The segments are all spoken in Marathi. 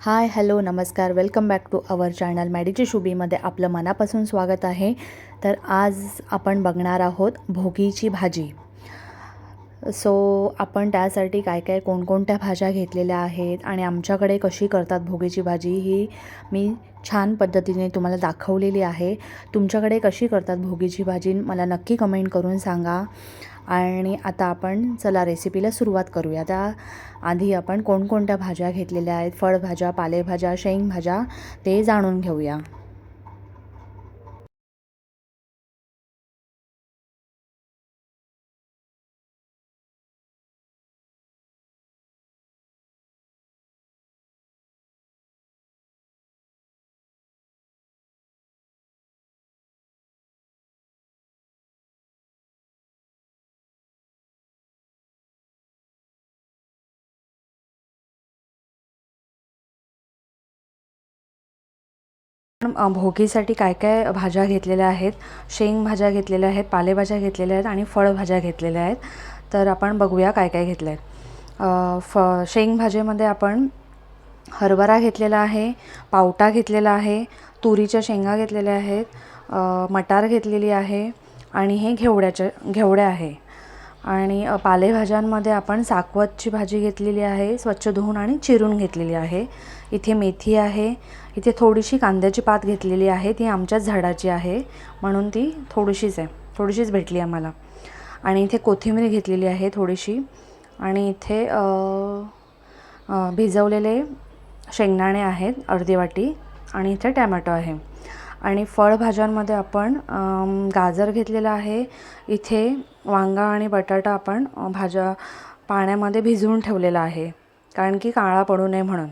हाय हॅलो नमस्कार. Welcome back to our channel मॅडीची शुबीमध्ये आपलं मनापासून स्वागत आहे. तर आज आपण बघणार आहोत भोगीची भाजी. सो आपण त्यासाठी काय काय कोणकोणत्या भाज्या घेतलेल्या आहेत आणि आमच्याकडे कशी करतात भोगीची भाजी ही मी छान पद्धतीने तुम्हाला दाखवलेली आहे. तुमच्याकडे कशी करतात भोगीची भाजी मला नक्की कमेंट करून सांगा. आणि आता आपण चला रेसिपीला सुरुवात करूया. त्या आधी आपण कोणकोणत्या भाज्या घेतलेल्या आहेत? फळभाज्या पालेभाज्या शेंगभाज्या ते जाणून घेऊया. भोगीसाठी काय काय भाज्या घेतलेल्या आहेत? शेंगभाज्या घेतलेल्या आहेत पालेभाज्या घेतलेल्या आहेत आणि फळभाज्या घेतलेल्या आहेत. तर आपण बघूया काय काय घेतलं आहे फ शेंगभाजीमध्ये आपण हरभरा घेतलेला आहे पावटा घेतलेला आहे तुरीच्या शेंगा घेतलेल्या आहेत मटार घेतलेली आहे आणि हे घेवड्याच्या घेवड्या आहे. आणि पालेभाज्यांमध्ये आपण साकवतची भाजी घेतलेली आहे स्वच्छ धुवून आणि चिरून घेतलेली आहे. इथे मेथी आहे इथे थोडीशी कांद्याची पात घेतलेली आहे ती आमच्याच झाडाची आहे म्हणून ती थोडीशीच आहे थोडीशीच भेटली आम्हाला. आणि इथे कोथिंबीर घेतलेली आहे थोडीशी आणि इथे भिजवलेले शेंगदाणे आहेत अर्धी वाटी आणि इथे टॅमॅटो आहे. आणि फळभाज्यांमध्ये आपण गाजर घेतलेलं आहे. इथे वांगा आणि बटाटा आपण भाज्या पाण्यामध्ये भिजवून ठेवलेला आहे. कारण की काळा पडू नये म्हणून.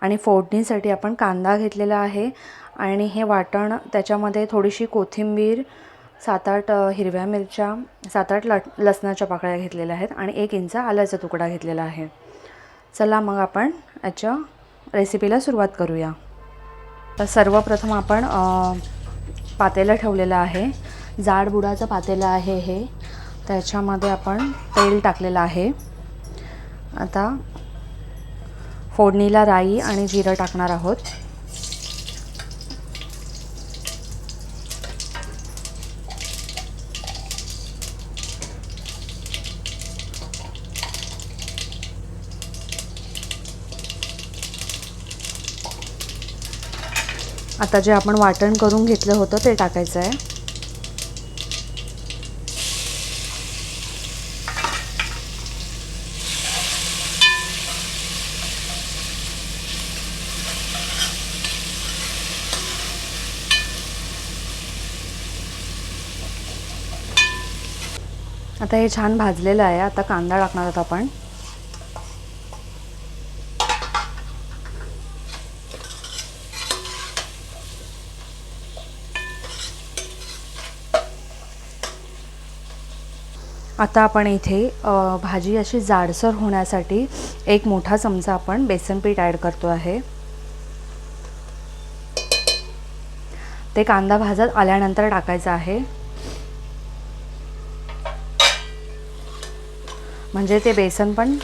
आणि फोडणीसाठी आपण कांदा घेतलेला आहे. आणि हे वाटण त्याच्यामध्ये थोडीशी कोथिंबीर सात आठ हिरव्या मिरच्या सात आठ लट लसणाच्या पाकळ्या घेतलेल्या आहेत आणि एक इंच आल्याचा तुकडा घेतलेला आहे. चला मग आपण याच्या रेसिपीला सुरुवात करूया. तर सर्वप्रथम आपण पातेलं ठेवलेलं आहे. जाड बुडाचं पातेलं आहे हे. त्याच्यामध्ये आपण तेल टाकलेलं आहे. आता फोडणीला राई आणि जिरं टाकणार आहोत. आता जे आपण वाटण करून घेतलं होतं ते टाकायचं आहे. आता हे छान भाजलेलं आहे. आता कांदा टाकणार आहोत आपण. आता आपण इथे भाजी अशी जाडसर होण्यासाठी एक मोठा चमचा आपण बेसन पीठ ॲड करतो आहे. ते कांदा भाजत आल्यानंतर टाकायचं आहे. म्हणजे ते बेसन पण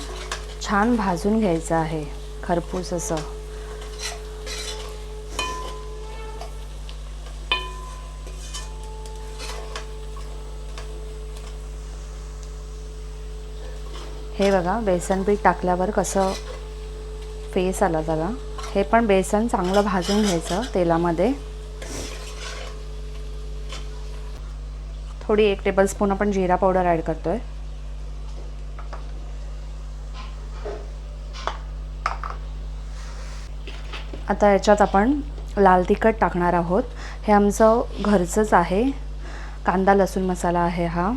छान भाजून घ्यायचं आहे. खरपूस असं. हे बघा बेसन पीठ टाकल्यावर कसं फेस आला त्याला हे पण बेसन चांगलं भाजून घ्यायचं तेलामध्ये. थोडी एक टेबलस्पून आपण जिरा पावडर ॲड करतो आहे आता याच्यात आपण लाल तिखट टाकणार आहोत. हे आमचं घरचंच आहे. कांदा लसूण मसाला आहे हा.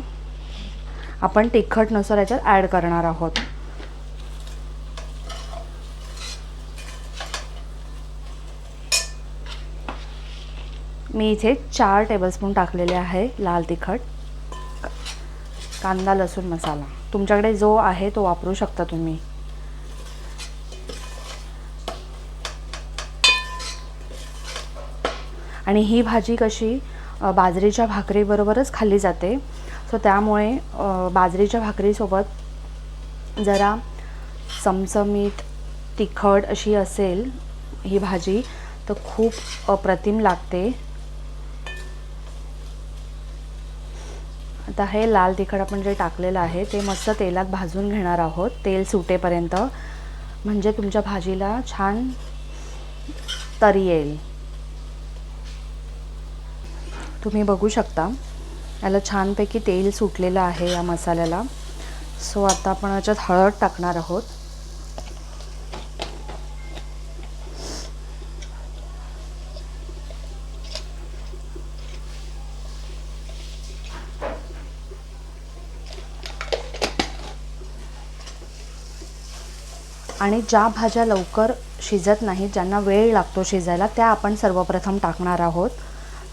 आपण तिखटनुसार याच्यात ॲड करणार आहोत. मी इथे चार टेबलस्पून टाकलेले आहे लाल तिखट कांदा लसूण मसाला. तुमच्याकडे जो आहे तो वापरू शकता तुम्ही. आणि ही भाजी कशी बाजरीच्या भाकरीबरोबरच खाल्ली जाते. सो त्यामुळे बाजरीच्या भाकरीसोबत जरा चमचमीत तिखट अशी असेल ही भाजी तर खूप अप्रतिम लागते. आता हे लाल तिखट आपण जे टाकलेलं आहे ते मस्त तेलात भाजून घेणार आहोत. तेल सुटेपर्यंत. म्हणजे तुमच्या भाजीला छान तरी येईल. तुम्ही बघू शकता. याला छानपैकी तेल सुटलेलं आहे या मसाल्याला. सो आता आपण याच्यात हळद टाकणार आहोत. आणि ज्या भाज्या लवकर शिजत नाहीत ज्यांना वेळ लागतो शिजायला त्या आपण सर्वप्रथम टाकणार आहोत.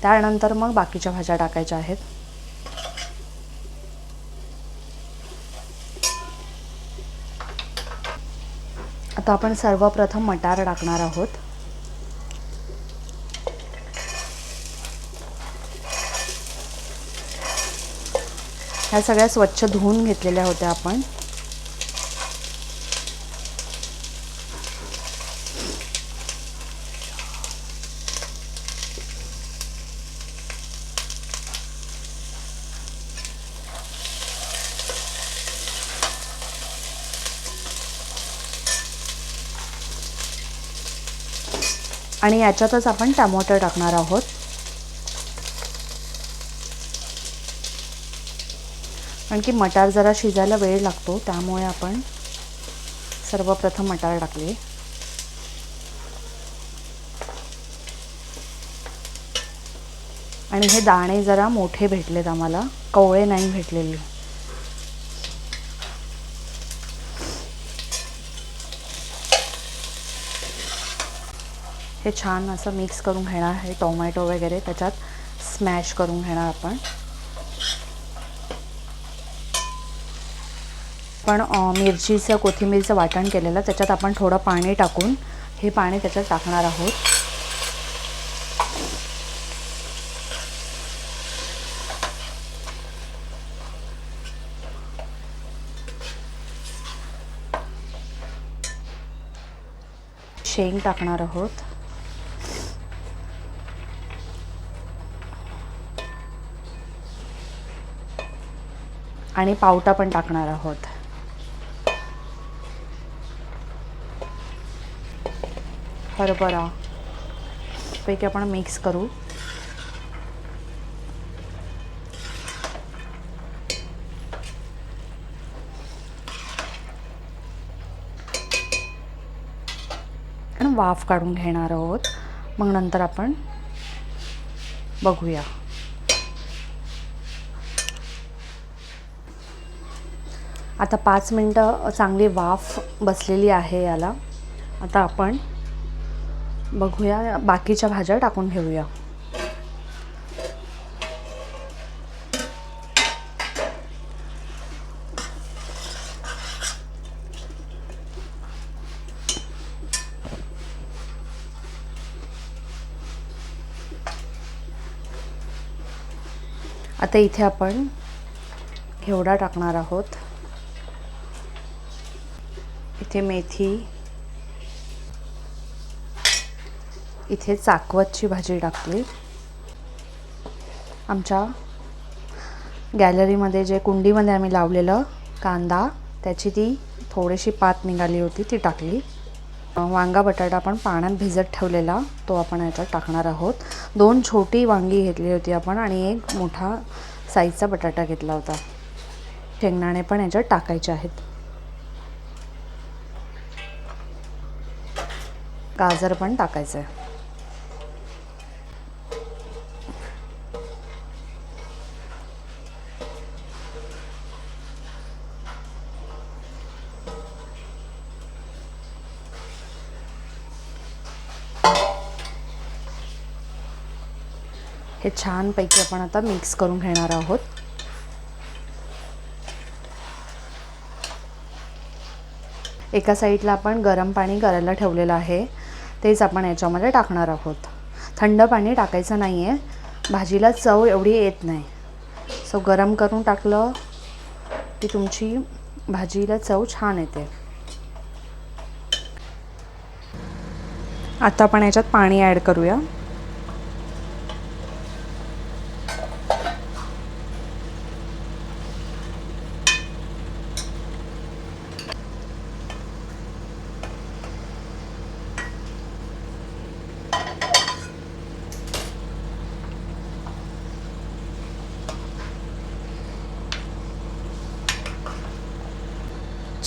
त्यानंतर मग बाकीच्या भाज्या टाकायच्या आहेत. आता आपण सर्वप्रथम मटार टाकणार आहोत. ह्या सगळ्या स्वच्छ धुवून घेतलेल्या होत्या आपण. आणि याच्यातच आपण टमॅटो टाकणार आहोत. कारण की मटार जरा शिजायला वेळ लागतो त्यामुळे आपण सर्वप्रथम मटार टाकले. आणि हे दाणे जरा मोठे भेटलेत आम्हाला कवळे नाही भेटलेले. हे छान असं मिक्स करून घेणार हे टोमॅटो वगैरे त्याच्यात स्मॅश करून घेणार आपण. पण मिरचीचं कोथिंबीरचं वाटण केलेलं त्याच्यात आपण थोडं पाणी टाकून हे पाणी त्याच्यात टाकणार आहोत. शेंग टाकणार आहोत. आणि पावटा पण टाकणार आहोत. हरभरा. पैकी आपण मिक्स करू. वाफ काढून घेणार आहोत. मग नंतर आपण बघूया. आता पाच मिनटं चांगली वाफ बसलेली आहे याला. आता आपण बघूया बाकीच्या भाज्या टाकून घेऊया. आता इथे आपण घेवडा टाकणार आहोत. इथे मेथी इथे चाकवतची भाजी टाकली. आमच्या गॅलरीमध्ये जे कुंडीमध्ये आम्ही लावलेलं कांदा त्याची ती थोडीशी पात निघाली होती ती टाकली. वांगा बटाटा आपण पाण्यात भिजत ठेवलेला तो आपण याच्यात टाकणार आहोत. दोन छोटी वांगी घेतली होती आपण आणि एक मोठा साईजचा बटाटा घेतला होता. शेंगदाणे पण याच्यात टाकायचे आहेत. गाजर पण टाकायचं आहे हे छानपैकी आपण आता मिक्स करून घेणार आहोत. एका साईडला आपण गरम पाणी करायला ठेवलेलं आहे. तेच आपण याच्यामध्ये टाकणार आहोत. थंड पाणी टाकायचं नाही आहे भाजीला चव एवढी येत नाही. सो गरम करून टाकलं की तुमची भाजीला चव छान येते. आता आपण याच्यात पाणी ॲड करूया.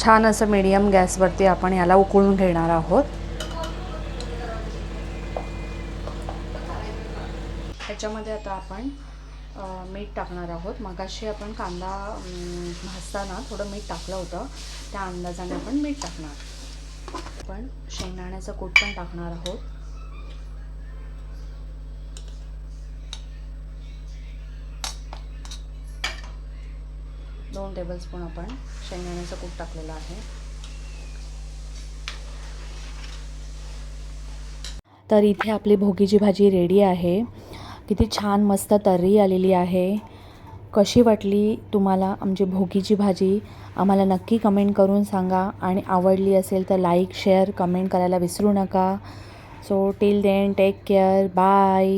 छान असं मीडियम गॅसवरती आपण याला उकळून घेणार आहोत. ह्याच्यामध्ये आता आपण मीठ टाकणार आहोत. मगाशी आपण कांदा भाजताना थोडं मीठ टाकलं होतं. त्या अंदाजाने आपण मीठ टाकणार. आपण शेंगदाण्याचं कूट पण टाकणार आहोत. दोन टेबलस्पून आपण शेंगदाण्याचं कूट टाकलेलं आहे. तर इथे आपली भोगीची भाजी रेडी आहे. किती छान मस्त तर्री आलेली आहे. कशी वाटली तुम्हाला आमची भोगीची भाजी? आम्हाला नक्की कमेंट करून सांगा. आणि आवडली असेल तर लाईक शेअर कमेंट करायला विसरू नका. So till then take care bye